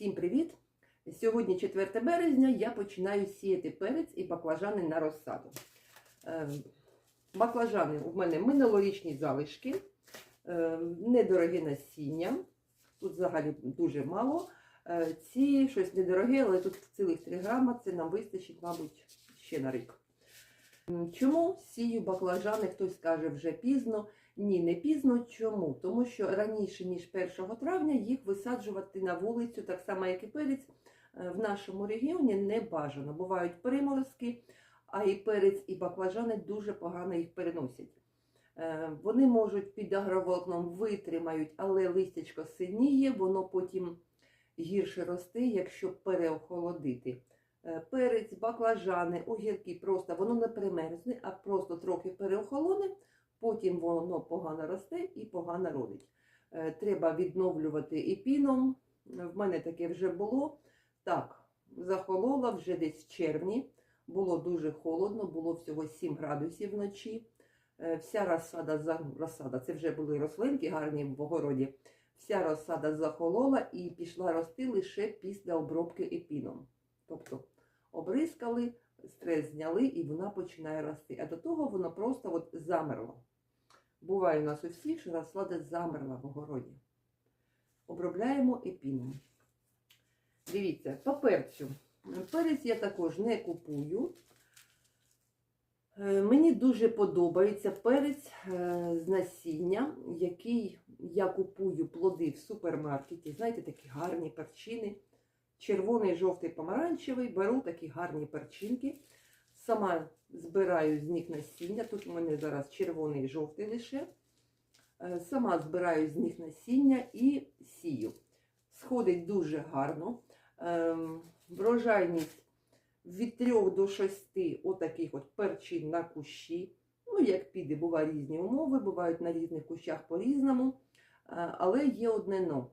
Всім привіт! Сьогодні 4 березня я починаю сіяти перець і баклажани на розсаду. Е, Баклажани у мене минулорічні залишки, е, недороге насіння. Тут взагалі дуже мало. Е, Ці щось недороге, але тут цілих 3 грама, це нам вистачить, мабуть, ще на рік. Чому сію баклажани, хтось каже вже пізно? Ні, не пізно. Чому? Тому що раніше, ніж 1 травня, їх висаджувати на вулицю, так само, як і перець, е, в нашому регіоні не бажано. Бувають приморозки, а і перець, і баклажани дуже погано їх переносять. Е, Вони можуть під агроволокном витримають, але листячко синіє, воно потім гірше росте, якщо переохолодити. Е, Перець, баклажани, огірки просто воно не примерзне, а просто трохи переохолоне, потім воно погано росте і погано родить. Е, Треба відновлювати епіном. В мене таке вже було. Так, захолола вже десь в червні. Було дуже холодно, було всього 7 градусів вночі. Е, Вся розсада, розсада, це вже були рослинки гарні в огороді. Вся розсада захолола і пішла рости лише після обробки епіном. Тобто обрискали, стрес зняли і вона починає рости. А до того воно просто от замерло. Буває у нас у всіх, що розсада замерла в огороді. Обробляємо епіном. Дивіться, по перцю. Перець я також не купую. Е, Мені дуже подобається перець е, з насіння, який я купую плоди в супермаркеті. Знаєте, такі гарні перчини. Червоний, жовтий, помаранчевий. Беру такі гарні перчинки. Сама збираю з них насіння. Тут у мене зараз червоний і жовтий лише. Е, Сама збираю з них насіння і сію. Сходить дуже гарно. Ем, Врожайність від 3 до 6 отаких от перчин на кущі. Ну, як піде, бувають різні умови, бувають на різних кущах по-різному. Е, Але є одне но.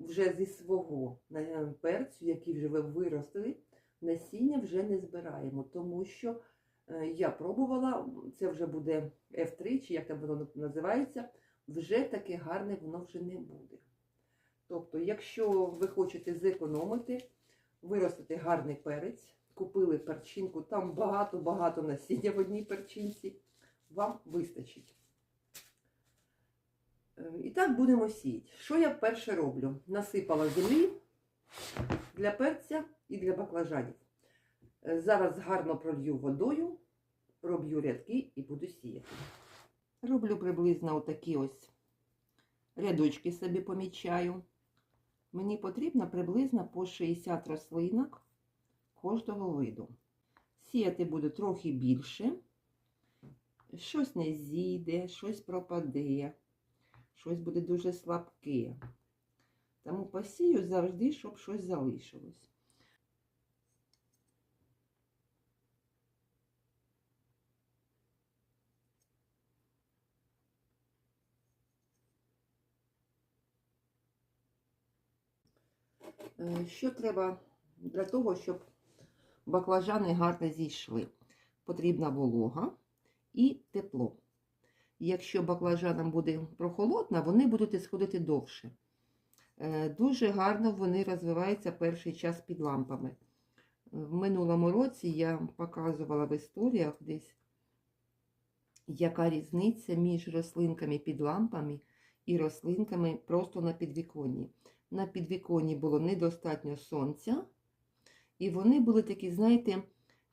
Вже зі свого е, перцю, який вже ви виростили, насіння вже не збираємо, тому що я пробувала, це вже буде F3, чи як там воно називається, вже таке гарне воно вже не буде. Тобто, якщо ви хочете зекономити, виростити гарний перець, купили перчинку, там багато-багато насіння в одній перчинці, вам вистачить. Е, І так будемо сіяти. Що я перше роблю? Насипала землі для перця і для баклажанів. Е, Зараз гарно пролью водою, проб'ю рядки і буду сіяти. Роблю приблизно отакі ось рядочки собі помічаю. Мені потрібно приблизно по 60 рослинок кожного виду. Сіяти буду трохи більше. Щось не зійде, щось пропаде, щось буде дуже слабке. Тому посію завжди, щоб щось залишилось. Що треба для того, щоб баклажани гарно зійшли? Потрібна волога і тепло. Якщо баклажанам буде прохолодно, вони будуть сходити довше. Е, Дуже гарно вони розвиваються перший час під лампами. В минулому році я показувала в історіях десь, яка різниця між рослинками під лампами і рослинками просто на підвіконні. На підвіконні було недостатньо сонця, і вони були такі, знаєте,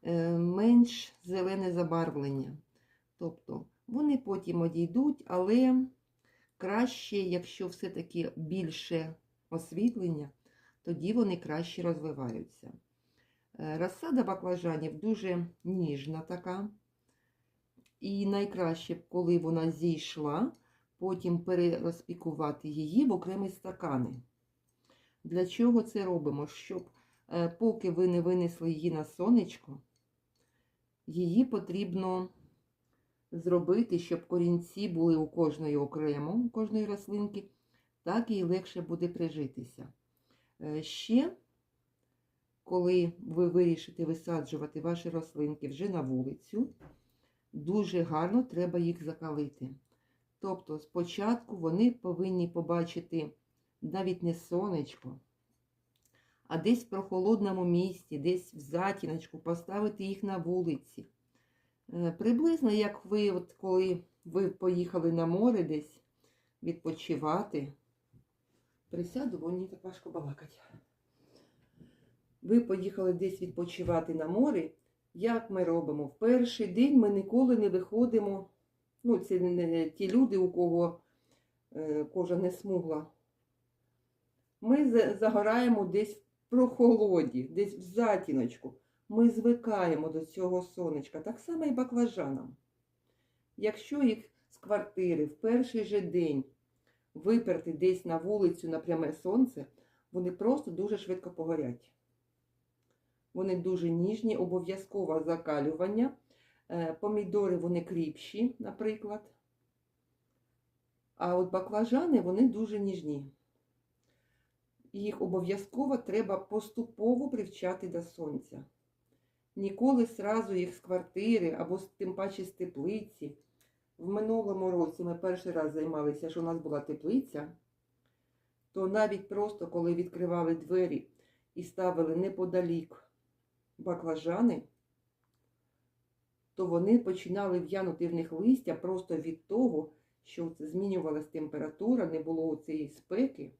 е, менш зелене забарвлення. Тобто вони потім одійдуть, але краще, якщо все-таки більше освітлення, тоді вони краще розвиваються. Е, Розсада баклажанів дуже ніжна така. І найкраще, коли вона зійшла, потім перерозпікувати її в окремі стакани. Для чого це робимо? Щоб е, поки ви не винесли її на сонечко, її потрібно зробити, щоб корінці були у кожної окремо, у кожної рослинки, так їй легше буде прижитися. Е, Ще, коли ви вирішите висаджувати ваші рослинки вже на вулицю, дуже гарно треба їх закалити. Тобто, спочатку вони повинні побачити навіть не сонечко, а десь в прохолодному місці, десь в затіночку, поставити їх на вулиці. Е, Приблизно як ви, от коли ви поїхали на море десь відпочивати. Присяду, бо мені так важко балакати. Ви поїхали десь відпочивати на море. Як ми робимо? В перший день ми ніколи не виходимо. Ну, це не ті люди, у кого е, кожа не смугла. Ми загораємо десь в прохолоді, десь в затіночку. Ми звикаємо до цього сонечка, так само і баклажанам. Якщо їх з квартири в перший же день виперти десь на вулицю на пряме сонце, вони просто дуже швидко погорять. Вони дуже ніжні, обов'язкове закалювання. Е, Помідори вони кріпші, наприклад. А от баклажани вони дуже ніжні. Їх обов'язково треба поступово привчати до сонця. Ніколи сразу їх з квартири або тим паче з теплиці. В минулому році ми перший раз займалися, що у нас була теплиця, то навіть просто коли відкривали двері і ставили неподалік баклажани, то вони починали в'янути в них листя просто від того, що змінювалася температура, не було цієї спеки,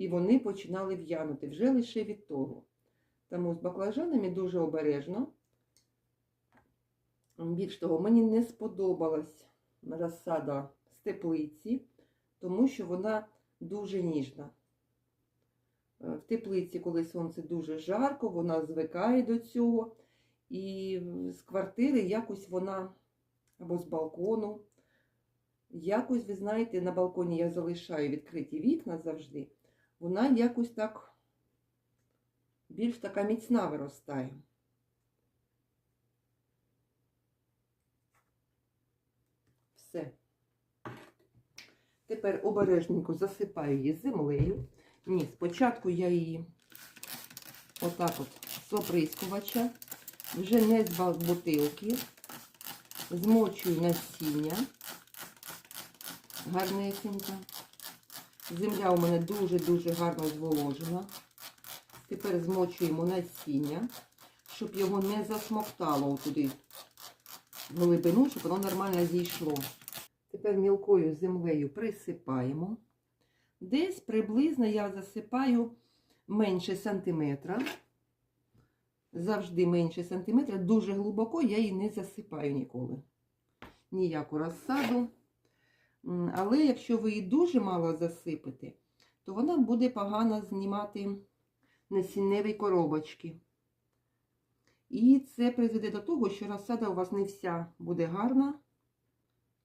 і вони починали в'янути вже лише від того. Тому з баклажанами дуже обережно. Більш того, мені не сподобалась розсада з теплиці, тому що вона дуже ніжна. Е, В теплиці, коли сонце дуже жарко, вона звикає до цього. І з квартири якось вона, або з балкону, якось, ви знаєте, на балконі я залишаю відкриті вікна завжди, вона якось так більш така міцна виростає. Все. Тепер обережненько засипаю її землею. Ні, спочатку я її отак от з оприскувача, вже не з бутилки, змочую насіння гарнесенько. Земля у мене дуже-дуже гарно зволожена. Тепер змочуємо насіння, щоб його не засмоктало туди в глибину, щоб воно нормально зійшло. Тепер мілкою землею присипаємо. Десь приблизно я засипаю менше сантиметра. Завжди менше сантиметра. Дуже глибоко я її не засипаю ніколи. Ніяку розсаду. Але якщо ви її дуже мало засипете, то вона буде погано знімати насінневі коробочки. І це призведе до того, що розсада у вас не вся буде гарна.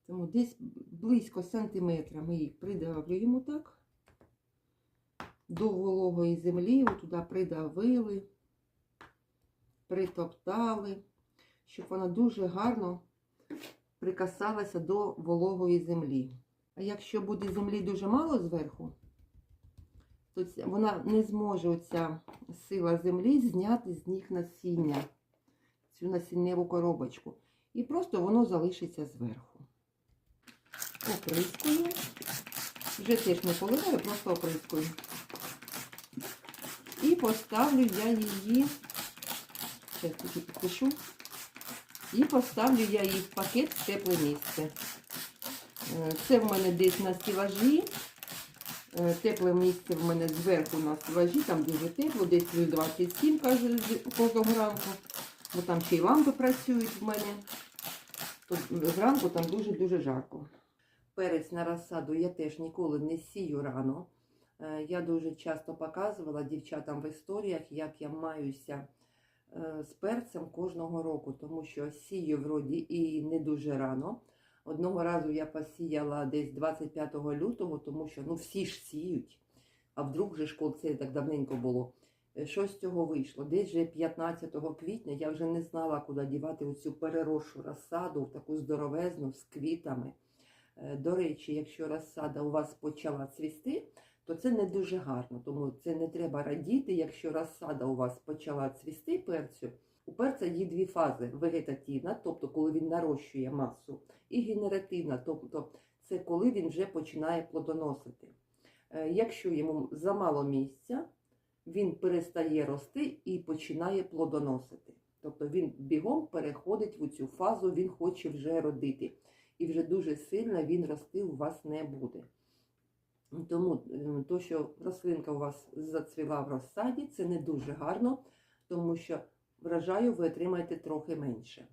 Тому десь близько сантиметра ми їх придавлюємо так. До вологої землі, туди придавили, притоптали, щоб вона дуже гарно прикасалася до вологої землі. А якщо буде землі дуже мало зверху, то вона не зможе оця сила землі зняти з них насіння, цю насінневу коробочку. І просто воно залишиться зверху. Оприскую. Вже теж не поливаю, просто оприскую. І поставлю я її, зараз тільки підпишу, і поставлю я її в пакет в тепле місце. Е, Це в мене десь на стілажі. Е, Тепле місце в мене зверху на стелажі, там дуже тепло, десь плюс 27 каже, кожного ранку. Бо там ще й лампи працюють в мене. То зранку там дуже-дуже жарко. Перець на розсаду я теж ніколи не сію рано. Е, Я дуже часто показувала дівчатам в історіях, як я маюся з перцем кожного року, тому що сію вроді і не дуже рано. Одного разу я посіяла десь 25 лютого, тому що ну всі ж сіють. А вдруг же школ це так давненько було. Е, Що з цього вийшло? Десь вже 15 квітня я вже не знала, куди дівати оцю переросшу розсаду, таку здоровезну з квітами. Е, До речі, якщо розсада у вас почала цвісти, то це не дуже гарно, тому це не треба радіти, якщо розсада у вас почала цвісти перцю. У перця є дві фази: вегетативна, тобто коли він нарощує масу, і генеративна, тобто це коли він вже починає плодоносити. Е, Якщо йому замало місця, він перестає рости і починає плодоносити. Тобто він бігом переходить в цю фазу, він хоче вже родити. І вже дуже сильно він рости у вас не буде. Тому то, що рослинка у вас зацвіла в розсаді, це не дуже гарно, тому що врожаю ви отримаєте трохи менше.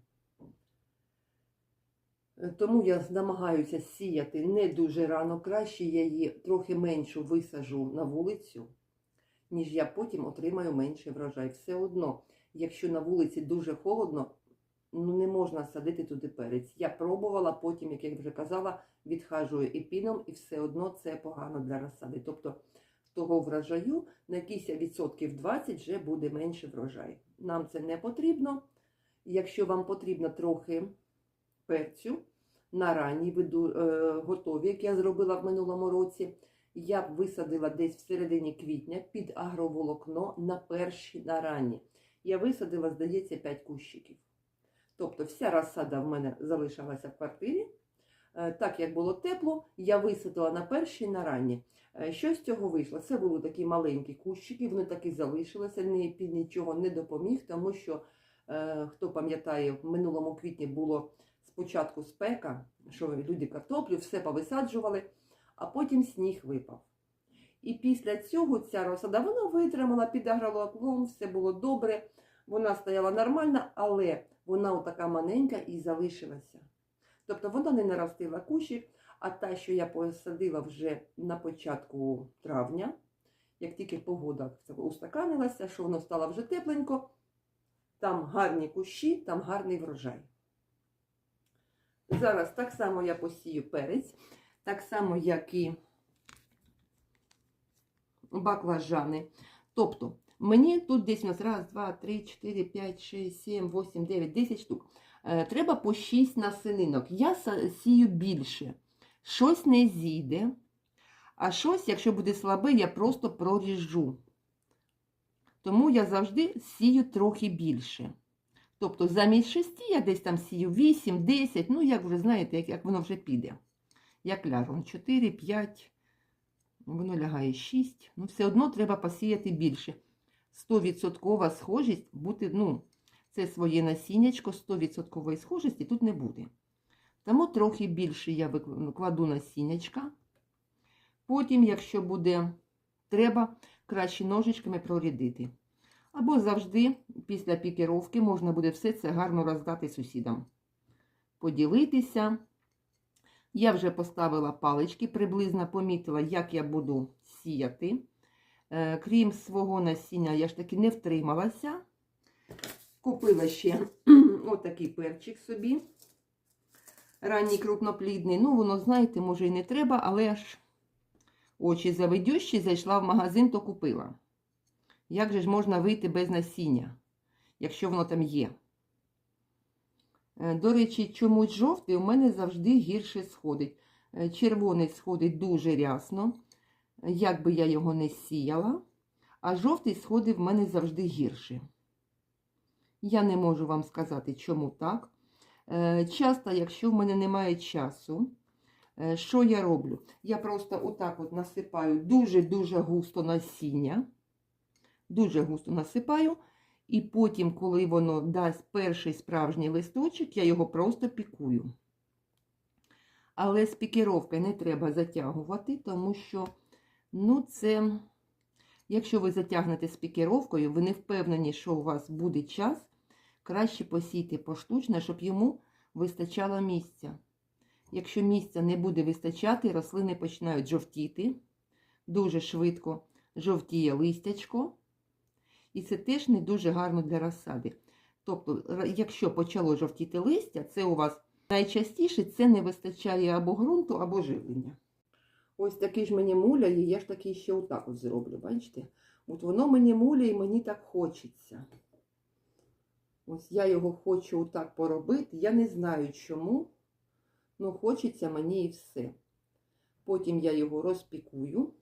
Тому я намагаюся сіяти не дуже рано, краще я її трохи меншу висажу на вулицю, ніж я потім отримаю менший врожай. Все одно, якщо на вулиці дуже холодно, ну не можна садити туди перець. Я пробувала, потім, як я вже казала, відхажую епіном, і все одно це погано для розсади. Тобто того врожаю на якийсь відсотків 20 вже буде менше врожай. Нам це не потрібно. Якщо вам потрібно трохи перцю на ранній виду е, готові, як я зробила в минулому році, я б висадила десь в середині квітня під агроволокно на перші на ранні. Я висадила, здається, 5 кущиків. Тобто вся розсада в мене залишилася в квартирі. Е, Так як було тепло, я висадила на перші на ранні. Е, Що з цього вийшло? Це були такі маленькі кущики, вони так і залишилися, ні під нічого не допоміг, тому що, е, хто пам'ятає, в минулому квітні було спочатку спека, що люди картоплю, все повисаджували, а потім сніг випав. І після цього ця розсада вона витримала під агролоклом, все було добре, вона стояла нормально, але вона отака маленька і залишилася. Тобто вона не наростила кущик, а та, що я посадила вже на початку травня, як тільки погода устаканилася, що воно стало вже тепленько, там гарні кущі, там гарний врожай. Зараз так само я посію перець, так само, як і баклажани. Тобто, мені тут десь у нас раз, два, три, чотири, п'ять, шість, сім, вісім, дев'ять, десять штук. Е, Треба по 6 насининок. Я сію більше. Щось не зійде, а щось, якщо буде слабе, я просто проріжу. Тому я завжди сію трохи більше. Тобто замість 6 я десь там сію 8, 10, ну як вже знаєте, як, як воно вже піде. Як ляжу, 4, 5, воно лягає 6. Ну, все одно треба посіяти більше. 100% схожість бути, ну, це своє насіннячко, 100% схожості тут не буде. Тому трохи більше я викла- кладу насіннячка. Потім, якщо буде треба, краще ножичками прорядити. Або завжди після пікіровки можна буде все це гарно роздати сусідам. Поділитися. Я вже поставила палички, приблизно помітила, як я буду сіяти. Е, Крім свого насіння, я ж таки не втрималася. Купила ще отакий перчик собі. Ранній крупноплідний. Ну, воно, знаєте, може і не треба, але ж очі заведющі, зайшла в магазин, то купила. Як же ж можна вийти без насіння, якщо воно там є? Е, До речі, чомусь жовтий у мене завжди гірше сходить. Е, Червоний сходить дуже рясно, як би я його не сіяла, а жовтий сходить в мене завжди гірше. Я не можу вам сказати, чому так. Е, Часто, якщо в мене немає часу, е, що я роблю? Я просто отак от насипаю дуже-дуже густо насіння. Дуже густо насипаю. І потім, коли воно дасть перший справжній листочок, я його просто пікую. Але з пікіровкою не треба затягувати, тому що, ну, це, якщо ви затягнете з пікіровкою, ви не впевнені, що у вас буде час, краще посійте поштучно, щоб йому вистачало місця. Якщо місця не буде вистачати, рослини починають жовтіти, дуже швидко жовтіє листячко. І це теж не дуже гарно для розсади. Тобто, якщо почало жовтіти листя, це у вас найчастіше це не вистачає або ґрунту, або живлення. Ось такий ж мені муляє, я ж такий ще отак от зроблю, бачите? От воно мені муляє і мені так хочеться. Ось я його хочу отак поробити. Я не знаю чому, але хочеться мені і все. Потім я його розпікую.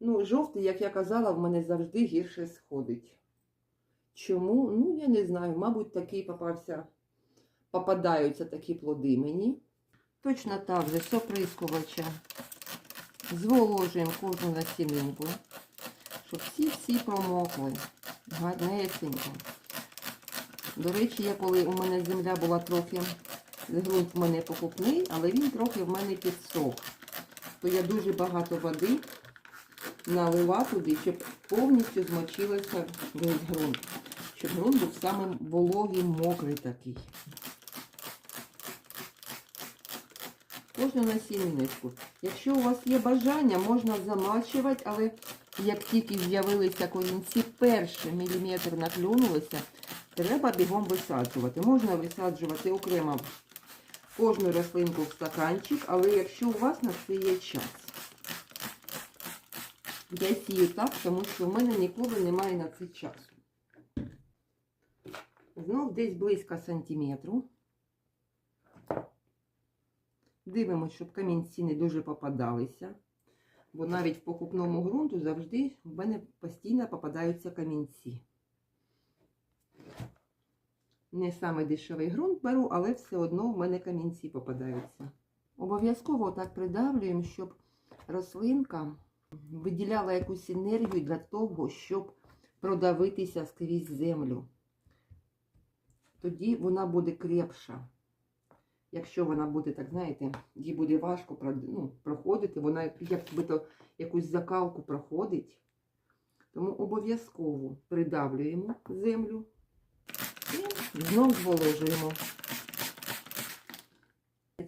Ну, жовтий, як я казала, в мене завжди гірше сходить. Чому? Ну, я не знаю. Мабуть, такий попався, попадаються такі плоди мені. Точно так же соприскувача зволожуємо кожну насінинку, щоб всі-всі промокли. Гарнесенько. До речі, я коли у мене земля була трохи, ґрунт в мене покупний, але він трохи в мене підсох. То я дуже багато води налила туди, щоб повністю змочилося весь ґрунт. Щоб ґрунт був саме вологий, мокрий такий. Кожну насіниночку. Якщо у вас є бажання, можна замачувати, але як тільки з'явилися корінці, перший міліметр наклюнулися, треба бігом висаджувати. Можна висаджувати окремо кожну рослинку в стаканчик, але якщо у вас на це є час. Я сію так, тому що в мене ніколи немає на це часу. Знов десь близько сантиметру. Дивимося, щоб камінці не дуже попадалися. Бо навіть в покупному ґрунту завжди в мене постійно попадаються камінці. Не саме дешевий ґрунт беру, але все одно в мене камінці попадаються. Обов'язково так придавлюємо, щоб рослинка виділяла якусь енергію для того, щоб продавитися скрізь землю. Тоді вона буде крепша. Якщо вона буде, так знаєте, їй буде важко ну, проходити, вона якби то якусь закалку проходить. Тому обов'язково придавлюємо землю і знов зволожуємо.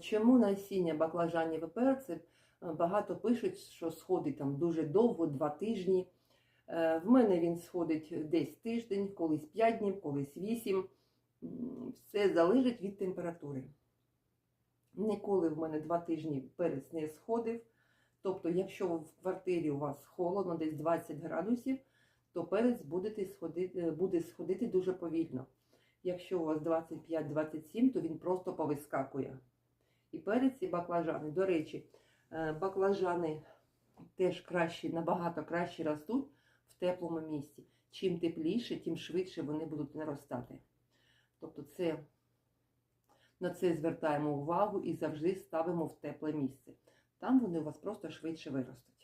Чому насіння баклажанів перців е, багато пишуть, що сходить там дуже довго, два тижні. Е, В мене він сходить десь тиждень, колись 5 днів, колись 8. Все залежить від температури. Ніколи в мене два тижні перець не сходив. Тобто, якщо в квартирі у вас холодно, десь 20 градусів, то перець буде сходити, буде сходити дуже повільно. Якщо у вас 25-27, то він просто повискакує. І перець, і баклажани. До речі, е, баклажани теж краще, набагато краще ростуть в теплому місці. Чим тепліше, тим швидше вони будуть наростати. Тобто це, на це звертаємо увагу і завжди ставимо в тепле місце. Там вони у вас просто швидше виростуть.